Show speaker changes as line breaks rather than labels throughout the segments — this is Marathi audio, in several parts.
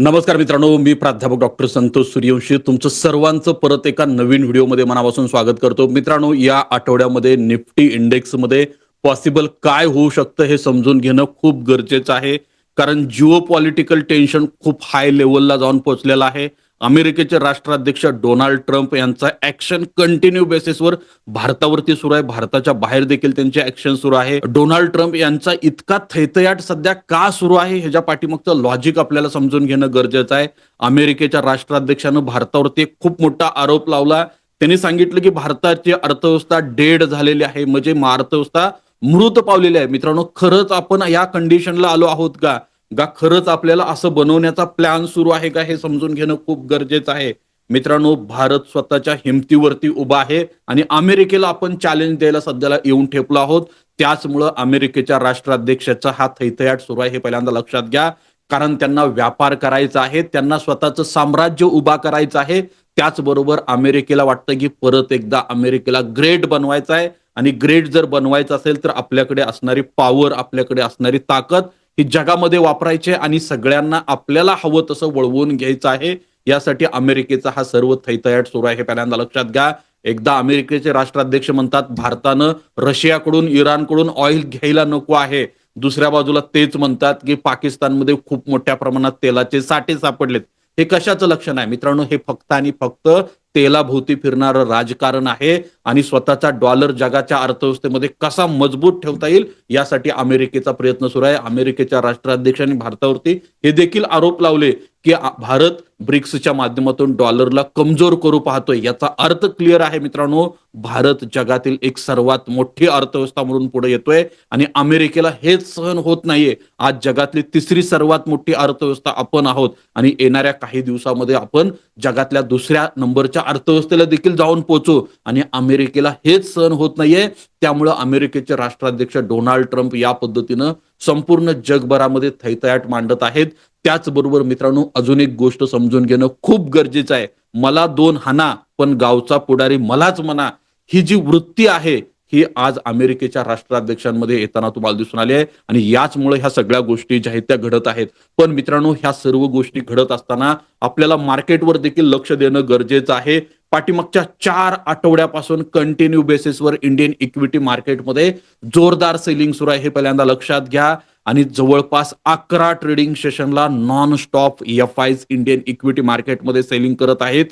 नमस्कार मित्रांनो मी प्राध्यापक डॉक्टर संतोष सूर्यवंशी. तुमचं सर्वांचं परत एका नवीन व्हिडिओमध्ये मनापासून स्वागत करतो. मित्रांनो या आठवड्यामध्ये निफ्टी इंडेक्समध्ये पॉसिबल काय होऊ शकतं हे समजून घेणं खूप गरजेचं आहे. कारण जिओ पॉलिटिकल टेन्शन खूप हाय लेवलला जाऊन पोहोचलेलं आहे. अमेरिकेचे राष्ट्राध्यक्ष डोनाल्ड ट्रम्प यांचा ऍक्शन कंटिन्यू बेसिसवर भारतावरती सुरू आहे. भारताच्या बाहेर देखील त्यांचे ऍक्शन सुरू आहे. डोनाल्ड ट्रम्प यांचा इतका थैतयाट सध्या का सुरू आहे ह्याच्या पाठीमागचं लॉजिक आपल्याला समजून घेणं गरजेचं आहे. अमेरिकेच्या राष्ट्राध्यक्षानं भारतावरती एक खूप मोठा आरोप लावला. त्यांनी सांगितलं की भारताची अर्थव्यवस्था डेड झालेली आहे. म्हणजे अर्थव्यवस्था मृत पावलेली आहे. मित्रांनो खरंच आपण या कंडिशनला आलो आहोत का? का खरंच आपल्याला असं बनवण्याचा प्लॅन सुरू आहे का हे समजून घेणं खूप गरजेचं आहे. मित्रांनो भारत स्वतःच्या हिमतीवरती उभा आहे आणि अमेरिकेला आपण चॅलेंज द्यायला सध्याला येऊन ठेपलो आहोत. त्याचमुळं अमेरिकेच्या राष्ट्राध्यक्षाचा हा थैथयाट सुरू आहे हे पहिल्यांदा लक्षात घ्या. कारण त्यांना व्यापार करायचा आहे त्यांना स्वतःचं साम्राज्य उभा करायचं आहे. त्याचबरोबर अमेरिकेला वाटतं की परत एकदा अमेरिकेला ग्रेट बनवायचं आहे. आणि ग्रेट जर बनवायचं असेल तर आपल्याकडे असणारी पॉवर आपल्याकडे असणारी ताकद ही जगामध्ये वापरायचे आणि सगळ्यांना आपल्याला हवं तसं वळवून घ्यायचं आहे. यासाठी अमेरिकेचा हा सर्व थैतयाट सुरू आहे. पहिल्यांदा लक्षात घ्या. एकदा अमेरिकेचे राष्ट्राध्यक्ष म्हणतात भारतानं रशियाकडून इराणकडून ऑइल घ्यायला नको आहे. दुसऱ्या बाजूला तेच म्हणतात की पाकिस्तानमध्ये खूप मोठ्या प्रमाणात तेलाचे साठे सापडलेत. हे कशाचं लक्षण आहे? मित्रांनो हे फक्त आणि फक्त तेलाभोवती फिरणारं राजकारण आहे आणि स्वतःचा डॉलर जगाच्या अर्थव्यवस्थेमध्ये कसा मजबूत ठेवता येईल यासाठी अमेरिकेचा प्रयत्न सुरू आहे. अमेरिकेच्या राष्ट्राध्यक्षांनी भारतावरती हे देखील आरोप लावले की भारत ब्रिक्सच्या माध्यमातून डॉलरला कमजोर करू पाहतोय. याचा अर्थ क्लिअर आहे मित्रांनो. भारत जगातील एक सर्वात मोठी अर्थव्यवस्था म्हणून पुढे येतोय आणि अमेरिकेला हेच सहन होत नाहीये. आज जगातली तिसरी सर्वात मोठी अर्थव्यवस्था आपण आहोत आणि येणाऱ्या काही दिवसामध्ये आपण जगातल्या दुसऱ्या नंबरच्या अर्थव्यवस्थेला देखील जाऊन पोहोचू आणि अमेरिकेला हेच सहन होत नाहीये. त्यामुळं अमेरिकेचे राष्ट्राध्यक्ष डोनाल्ड ट्रम्प या पद्धतीनं संपूर्ण जगभरामध्ये थैतयाट मांडत आहेत. त्याचबरोबर मित्रांनो अजून एक गोष्ट समजून घेणं खूप गरजेचं आहे. मला दोन हाना पण गावचा पुढारी मलाच म्हणा. ही जी वृत्ती आहे ही आज अमेरिकेच्या राष्ट्राध्यक्षांमध्ये येताना तुम्हाला दिसून आली आहे. आणि याचमुळे ह्या सगळ्या गोष्टी ज्या आहेत त्या घडत आहेत. पण मित्रांनो ह्या सर्व गोष्टी घडत असताना आपल्याला मार्केटवर देखील लक्ष देणं गरजेचं आहे. पाठीमागच्या चार आठवड्यापासून कंटिन्यू बेसिसवर इंडियन इक्विटी मार्केटमध्ये जोरदार सेलिंग सुरू आहे हे पहिल्यांदा लक्षात घ्या. आणि जवळपास अकरा trading सेशनला non stop F Is Indian equity मार्केटमध्ये सेलिंग करत आहेत.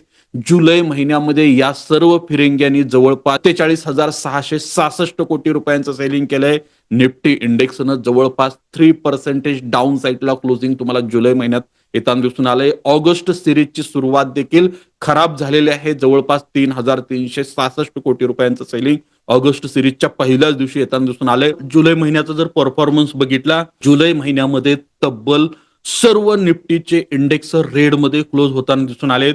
जुलै महिन्यामध्ये या सर्व फिरिंग्यांनी जवळपास तेचाळीस हजार सहाशे सहासष्ट कोटी रुपयांचं सेलिंग केलंय. निफ्टी इंडेक्सनं जवळपास थ्री पर्सेंटेज डाऊन साईडला क्लोजिंग तुम्हाला जुलै महिन्यात येताना दिसून आलंय. ऑगस्ट सिरीजची सुरुवात देखील खराब झालेली आहे. जवळपास तीन हजार तीनशे सहासष्ट कोटी रुपयांचं सेलिंग ऑगस्ट सिरीजच्या पहिल्याच दिवशी येताना दिसून आलंय. जुलै महिन्याचा जर परफॉर्मन्स बघितला जुलै महिन्यामध्ये तब्बल सर्व निफ्टीचे इंडेक्स रेडमध्ये क्लोज होताना दिसून आलेत.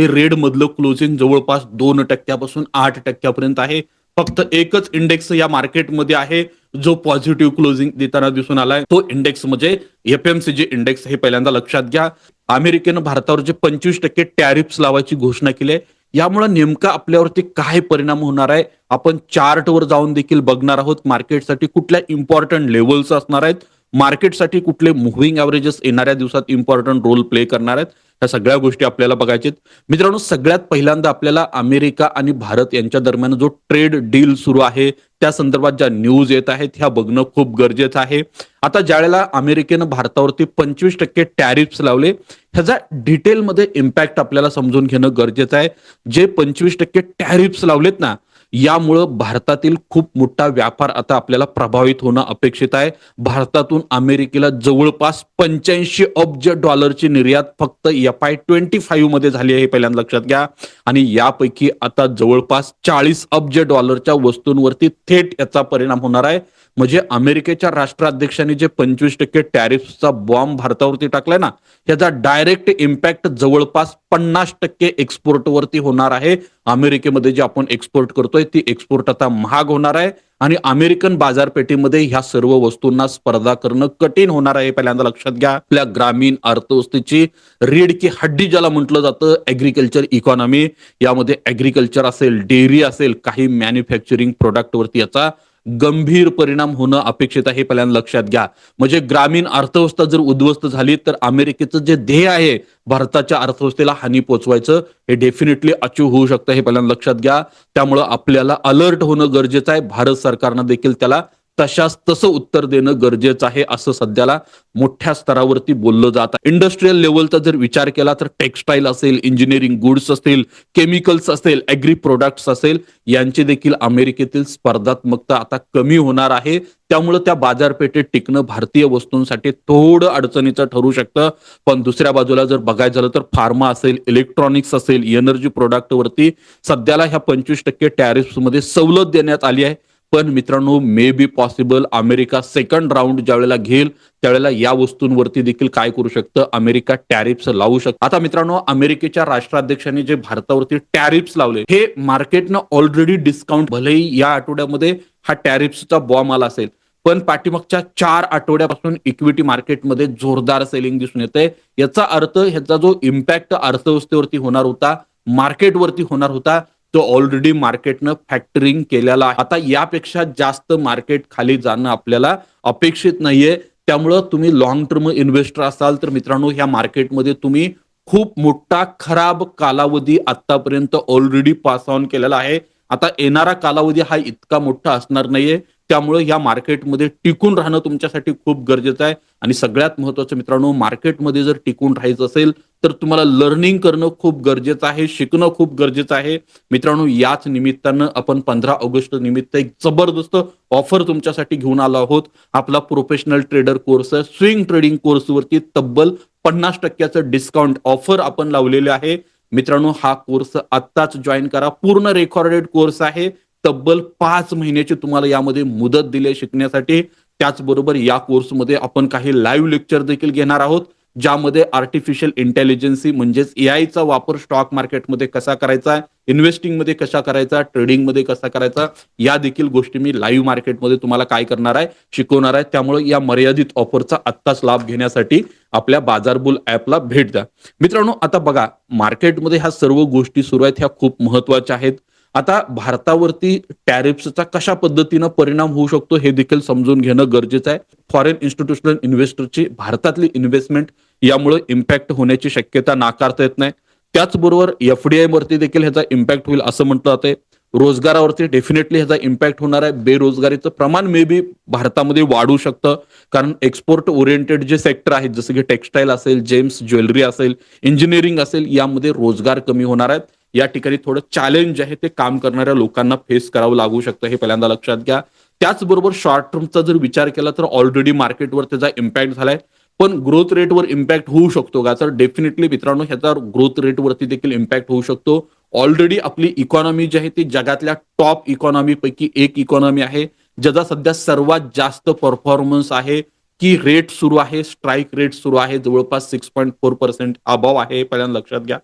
हे रेड मधलं क्लोजिंग जवळपास दोन टक्क्यापासून आठ टक्क्यापर्यंत आहे. फक्त एकच इंडेक्स या मार्केटमध्ये आहे. जो पॉझिटिव्ह क्लोजिंग देताना दिसून आलाय तो इंडेक्स म्हणजे एफएमसीजी इंडेक्स हे पहिल्यांदा लक्षात घ्या. अमेरिकेनं भारतावर जे पंचवीस टक्के टॅरिफ्स लावायची घोषणा केली आहे यामुळे नेमका आपल्यावरती काय परिणाम होणार आहे आपण चार्टवर जाऊन देखील बघणार आहोत. मार्केटसाठी कुठल्या इम्पॉर्टंट लेवल्स असणार आहेत? मार्केटसाठी कुठले मुव्हिंग ॲव्हरेजेस येणाऱ्या दिवसात इम्पॉर्टंट रोल प्ले करणार आहेत? ह्या सगळ्या गोष्टी आपल्याला बघायच्या मित्रांनो सगळ्यात पहिल्यांदा आपल्याला अमेरिका आणि भारत यांच्या दरम्यान जो ट्रेड डील सुरू आहे त्या संदर्भात ज्या न्यूज येत आहेत ह्या बघणं खूप गरजेचं आहे. आता ज्यावेळेला अमेरिकेनं भारतावरती पंचवीस टक्के टॅरिफ्स लावले ह्याचा डिटेलमध्ये इम्पॅक्ट आपल्याला समजून घेणं गरजेचं आहे. जे पंचवीस टक्के टॅरिफ्स लावलेत ना यामुळं भारतातील खूप मोठा व्यापार आता आपल्याला प्रभावित होणं अपेक्षित आहे. भारतातून अमेरिकेला जवळपास पंच्याऐंशी अब्ज डॉलरची निर्यात फक्त एफ आय ट्वेंटी फाईव्हमध्ये झाली आहे पहिल्यांदा लक्षात घ्या. आणि यापैकी आता जवळपास चाळीस अब्ज डॉलरच्या वस्तूंवरती थेट याचा परिणाम होणार आहे. म्हणजे अमेरिकेच्या राष्ट्राध्यक्षांनी जे पंचवीस टक्के टॅरिफचा बॉम्ब भारतावरती टाकलाय ना याचा डायरेक्ट इम्पॅक्ट जवळपास पन्नास टक्के एक्सपोर्टवरती होणार आहे. अमेरिकेमध्ये जे आपण एक्सपोर्ट करतोय ती एक्सपोर्ट आता महाग होणार आहे आणि अमेरिकन बाजारपेठेमध्ये ह्या सर्व वस्तूंना स्पर्धा करणं कठीण होणार आहे. पहिल्यांदा लक्षात घ्या. आपल्या ग्रामीण अर्थव्यवस्थेची रीड की हड्डी ज्याला म्हटलं जातं ऍग्रिकल्चर इकॉनॉमी यामध्ये ऍग्रिकल्चर असेल डेअरी असेल काही मॅन्युफॅक्चरिंग प्रोडक्ट वरती याचा गंभीर परिणाम होणं अपेक्षित आहे. हे पहिल्यांदा लक्षात घ्या. म्हणजे ग्रामीण अर्थव्यवस्था जर उद्ध्वस्त झाली तर अमेरिकेचं जे ध्येय आहे भारताच्या अर्थव्यवस्थेला हानी पोचवायचं हे डेफिनेटली अचीव होऊ शकतं हे पहिल्यांदा लक्षात घ्या. त्यामुळं आपल्याला अलर्ट होणं गरजेचं आहे. भारत सरकारनं देखील त्याला तशाच तसं उत्तर देणं गरजेचं आहे असं सध्याला मोठ्या स्तरावरती बोललं जात आहे. इंडस्ट्रीयल लेवलचा जर विचार केला तर टेक्स्टाईल असेल इंजिनिअरिंग गुड्स असतील केमिकल्स असेल ॲग्री प्रोडक्ट्स असेल यांची देखील अमेरिकेतील स्पर्धात्मकता आता कमी होणार आहे. त्यामुळे त्या बाजारपेठेत टिकणं भारतीय वस्तूंसाठी थोडं अडचणीचं ठरू शकतं. पण दुसऱ्या बाजूला जर बघायचं झालं तर फार्मा असेल इलेक्ट्रॉनिक्स असेल एनर्जी प्रोडक्ट वरती सध्याला ह्या पंचवीस टक्के टॅरिफमध्ये सवलत देण्यात आली आहे. पण मित्रांनो may be possible America second round ज्या वेळेला घेईल त्यावेळेला या वस्तूंवरती देखील काय करू शकतं? अमेरिका टॅरिप्स लावू शकतं. आता मित्रांनो अमेरिकेच्या राष्ट्राध्यक्षांनी जे भारतावरती टॅरिप्स लावले हे मार्केटनं ऑलरेडी डिस्काउंट भलेही या आठवड्यामध्ये हा टॅरिप्सचा बॉम्ब आला असेल पण पाठीमागच्या चार आठवड्यापासून इक्विटी मार्केटमध्ये जोरदार सेलिंग दिसून येते याचा अर्थ ह्याचा जो इम्पॅक्ट अर्थव्यवस्थेवरती होणार होता मार्केटवरती होणार होता तो ऑलरेडी मार्केटनं फॅक्टरिंग केलेला आहे. आता यापेक्षा जास्त मार्केट खाली जाणं आपल्याला अपेक्षित नाहीये. त्यामुळं तुम्ही लॉंग टर्म इन्व्हेस्टर असाल तर मित्रांनो ह्या मार्केटमध्ये तुम्ही खूप मोठा खराब कालावधी आतापर्यंत ऑलरेडी पास ऑन केलेला आहे. आता येणारा कालावधी हा इतका मोठा असणार नाहीये. त्यामुळे या मार्केटमध्ये टिकून राहणं तुमच्यासाठी खूप गरजेचं आहे. आणि सगळ्यात महत्वाचं मित्रांनो मार्केटमध्ये जर टिकून राहायचं असेल तर तुम्हाला लर्निंग करणं खूप गरजेचं आहे शिकणं खूप गरजेचं आहे. मित्रांनो याच निमित्तानं आपण पंधरा ऑगस्ट निमित्त एक जबरदस्त ऑफर तुमच्यासाठी घेऊन आलो आहोत. आपला professional trader course swing trading कोर्सवरती तब्बल पन्नास टक्क्याचं डिस्काउंट ऑफर आपण लावलेले आहे. मित्रांनो हा कोर्स आत्ताच जॉईन करा. पूर्ण रेकॉर्डेड कोर्स आहे. तब्बल पाच महिन्याची तुम्हाला यामध्ये मुदत दिली शिकण्यासाठी. त्याचबरोबर या कोर्समध्ये आपण काही लाईव्ह लेक्चर देखील घेणार आहोत ज्यामध्ये आर्टिफिशियल इंटेलिजन्सी म्हणजेच एआयचा वापर स्टॉक मार्केटमध्ये कसा करायचा इन्व्हेस्टिंगमध्ये कसा करायचा ट्रेडिंगमध्ये कसा करायचा या देखील गोष्टी मी लाईव्ह मार्केटमध्ये तुम्हाला काय करणार आहे शिकवणार आहे. त्यामुळे या मर्यादित ऑफरचा आत्ताच लाभ घेण्यासाठी आपल्या बाजारबुल ऍपला भेट द्या. मित्रांनो आता बघा मार्केटमध्ये ह्या सर्व गोष्टी सुरू आहेत ह्या खूप महत्त्वाच्या आहेत. आता भारतावरती टॅरिफ्सचा कशा पद्धतीनं परिणाम होऊ शकतो हे देखील समजून घेणं गरजेचं आहे. फॉरेन इन्स्टिट्यूशनल इन्व्हेस्टरची भारतातली इन्व्हेस्टमेंट यामुळे इम्पॅक्ट होण्याची शक्यता नाकारता येत नाही. त्याचबरोबर एफडीआय वरती देखील ह्याचा इम्पॅक्ट होईल असं म्हटलं जाते रोजगारावरती डेफिनेटली ह्याचा इम्पॅक्ट होणार आहे. बेरोजगारीचं प्रमाण मे बी भारतामध्ये वाढू शकतं. कारण एक्सपोर्ट ओरिएंटेड जे सेक्टर आहेत जसं की टेक्स्टाईल असेल जेम्स ज्वेलरी असेल इंजिनिअरिंग असेल यामध्ये रोजगार कमी होणार आहेत या ठिकाणी थोडं चॅलेंज आहे ते काम करणाऱ्या लोकांना फेस करावं लागू शकतं हे पहिल्यांदा लक्षात घ्या. त्याचबरोबर शॉर्ट टर्मचा जर विचार केला तर ऑलरेडी मार्केटवर त्याचा इम्पॅक्ट झालाय. पण ग्रोथ रेटवर इम्पॅक्ट होऊ शकतो का? तर डेफिनेटली मित्रांनो ह्याचा ग्रोथ रेटवरती देखील इम्पॅक्ट होऊ शकतो. ऑलरेडी आपली इकॉनॉमी जी आहे ती जगातल्या टॉप इकॉनॉमी पैकी एक इकॉनॉमी आहे ज्याचा सध्या सर्वात जास्त परफॉर्मन्स आहे. की रेट सुरू आहे स्ट्राईक रेट सुरू आहे जवळपास सिक्स पॉईंट फोर पर्सेंट अभाव आहे पहिल्यांदा लक्षात घ्या.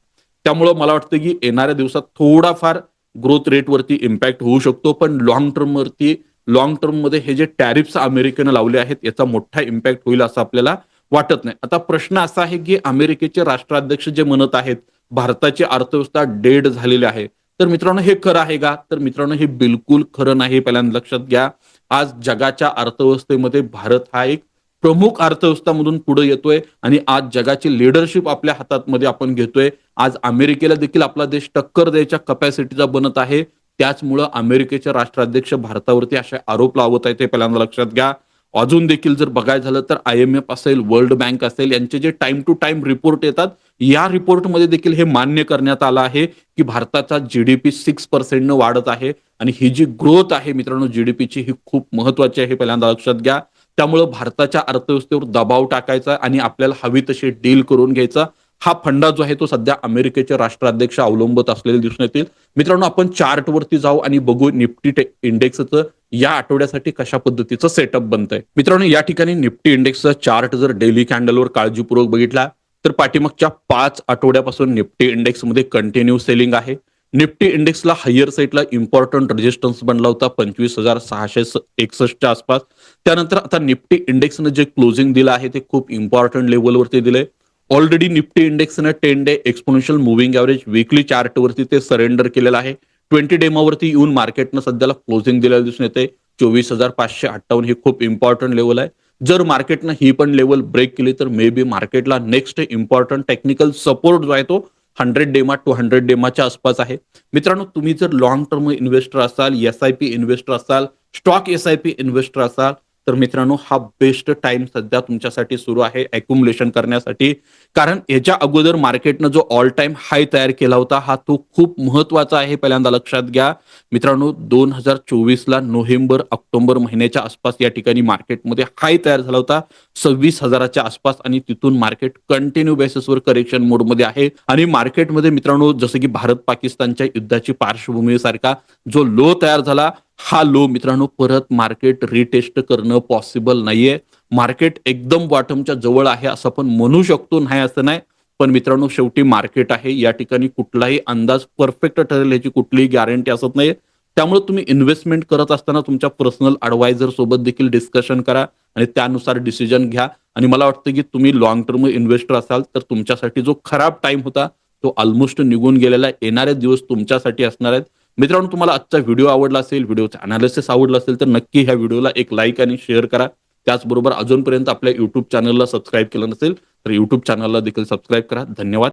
त्यामुळं मला वाटतं की येणाऱ्या दिवसात थोडाफार ग्रोथ रेटवरती इम्पॅक्ट होऊ शकतो. पण लॉंग टर्मवरती लॉंग टर्ममध्ये हे जे टॅरिफ्स अमेरिकेनं लावले आहेत याचा मोठा इम्पॅक्ट होईल असं आपल्याला वाटत नाही. आता प्रश्न असा आहे की अमेरिकेचे राष्ट्राध्यक्ष जे म्हणत आहेत भारताची अर्थव्यवस्था डेड झालेली आहे. तर मित्रांनो हे खरं आहे का? तर मित्रांनो हे बिलकुल खरं नाही. पहिल्यांदा लक्षात घ्या. आज जगाच्या अर्थव्यवस्थेमध्ये भारत हा एक प्रमुख अर्थव्यवस्थामधून पुढे येतोय आणि आज जगाची लिडरशिप आपल्या हातात मध्ये आपण घेतोय. आज अमेरिकेला देखील आपला देश टक्कर द्यायच्या कपॅसिटीचा बनत आहे. त्याचमुळं अमेरिकेचे राष्ट्राध्यक्ष भारतावरती असे आरोप लावत आहेत ते पहिल्यांदा लक्षात घ्या. अजून देखील जर बघायचं झालं तर आय एम एफ असेल वर्ल्ड बँक असेल यांचे जे टाइम टू टाइम रिपोर्ट येतात या रिपोर्टमध्ये देखील हे मान्य करण्यात आलं आहे की भारताचा जीडीपी सिक्स पर्सेंटनं वाढत आहे. आणि ही जी ग्रोथ आहे मित्रांनो जीडीपीची ही खूप महत्वाची आहे पहिल्यांदा लक्षात घ्या. त्यामुळं भारताच्या अर्थव्यवस्थेवर दबाव टाकायचा आणि आपल्याला हवी तशी डील करून घ्यायचा. हा फंडा जो आहे तो सध्या अमेरिकेचे राष्ट्राध्यक्ष अवलंबत असलेले दिसून येतील. मित्रांनो आपण चार्ट वरती जाऊ आणि बघू निफ्टी इंडेक्सचं या आठवड्यासाठी कशा पद्धतीचं सेटअप बनतंय. मित्रांनो या ठिकाणी निफ्टी इंडेक्सचा चार्ट जर डेली कॅन्डलवर काळजीपूर्वक बघितला तर पाठीमागच्या पाच आठवड्यापासून निफ्टी इंडेक्समध्ये कंटिन्यू सेलिंग आहे. निफ्टी इंडेक्सला हायर साईडला इम्पॉर्टंट रेजिस्टन्स बनला होता पंचवीस हजार सहाशे एकसष्टच्या आसपास. त्यानंतर आता निफ्टी इंडेक्सनं जे क्लोजिंग दिलं आहे ते खूप इम्पॉर्टंट लेवलवरती दिले already Nifty इंडेक्सनं ten day exponential moving average weekly चार्टवरती ते सरेंडर केलेलं आहे. ट्वेंटी डेमावरती येऊन मार्केटनं सध्याला क्लोजिंग दिलेलं दिसून येते चोवीस हजार पाचशे अठ्ठावन्न ही खूप इम्पॉर्टंट लेवल आहे. जर मार्केटनं ही पण लेवल ब्रेक केली तर मे बी मार्केटला नेक्स्ट इम्पॉर्टंट टेक्निकल सपोर्ट जो आहे तो हंड्रेड डेमा टू हंड्रेड डेमाच्या आसपास आहे. मित्रांनो तुम्ही जर लॉंग टर्म इन्व्हेस्टर असाल एस आय पी इन्व्हेस्टर असाल stock S I P investor असाल तर मित्रांनो हा बेस्ट टाइम सध्या तुमच्यासाठी सुरू आहे अक्युमुलेशन करण्यासाठी. कारण याच्या अगोदर मार्केटनं जो ऑल टाइम हाय तयार केला होता हा तो खूप महत्त्वाचा आहे पहिल्यांदा लक्षात घ्या. मित्रांनो दोन हजार चोवीसला नोव्हेंबर ऑक्टोबर महिन्याच्या आसपास या ठिकाणी मार्केटमध्ये हाय तयार झाला होता. सव्वीस हजाराच्या आसपास आणि तिथून मार्केट कंटिन्यू बेसिसवर करेक्शन मोडमध्ये आहे. आणि मार्केटमध्ये मित्रांनो जसं की भारत पाकिस्तानच्या युद्धाची पार्श्वभूमीसारखा जो लो तयार झाला हा लो मित्रांनो परत मार्केट रिटेस्ट करणं पॉसिबल नाहीये. मार्केट एकदम बॉटमच्या जवळ आहे असं आपण म्हणू शकतो नाही असं नाही. पण मित्रांनो शेवटी मार्केट आहे. या ठिकाणी कुठलाही अंदाज परफेक्ट ठरेल याची कुठलीही गॅरंटी असत नाही त्यामुळे तुम्ही इन्व्हेस्टमेंट करत असताना तुमच्या पर्सनल अडवायझर सोबत देखील डिस्कशन करा आणि त्यानुसार डिसिजन घ्या. आणि मला वाटतं की तुम्ही लॉंग टर्म इन्व्हेस्टर असाल तर तुमच्यासाठी जो खराब टाइम होता तो ऑलमोस्ट निघून गेलेला येणारे दिवस तुमच्यासाठी असणार आहेत. मित्रांनो तुम्हाला आजचा व्हिडिओ आवडला असेल व्हिडिओचं अनालिसिस आवडलं असेल तर नक्की ह्या व्हिडिओला एक लाईक आणि शेअर करा. त्याचबरोबर अजूनपर्यंत आपल्या युट्यूब चॅनलला सबस्क्राईब केलं नसेल तर युट्यूब चॅनलला देखील सबस्क्राईब करा. धन्यवाद.